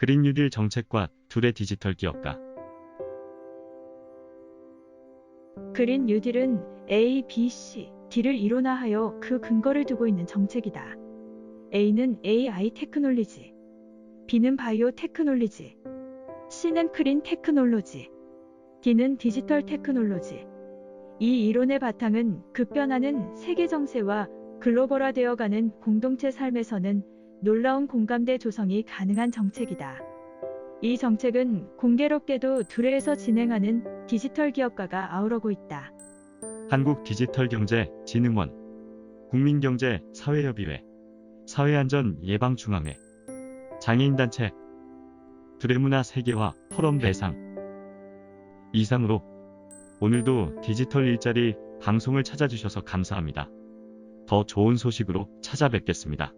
그린 뉴딜 정책과 둘의 디지털 기업가. 그린 뉴딜은 A, B, C, D를 이론화하여 그 근거를 두고 있는 정책이다. A는 AI 테크놀리지, B는 바이오 테크놀리지, C는 크린 테크놀로지, D는 디지털 테크놀로지. 이 이론의 바탕은 급변하는 세계 정세와 글로벌화되어가는 공동체 삶에서는 놀라운 공감대 조성이 가능한 정책이다. 이 정책은 공개롭게도 두레에서 진행하는 디지털 기업가가 아우르고 있다. 한국 디지털 경제 진흥원, 국민경제 사회협의회, 사회안전 예방중앙회, 장애인단체, 두레문화 세계화 포럼 대상. 이상으로 오늘도 디지털 일자리 방송을 찾아주셔서 감사합니다. 더 좋은 소식으로 찾아뵙겠습니다.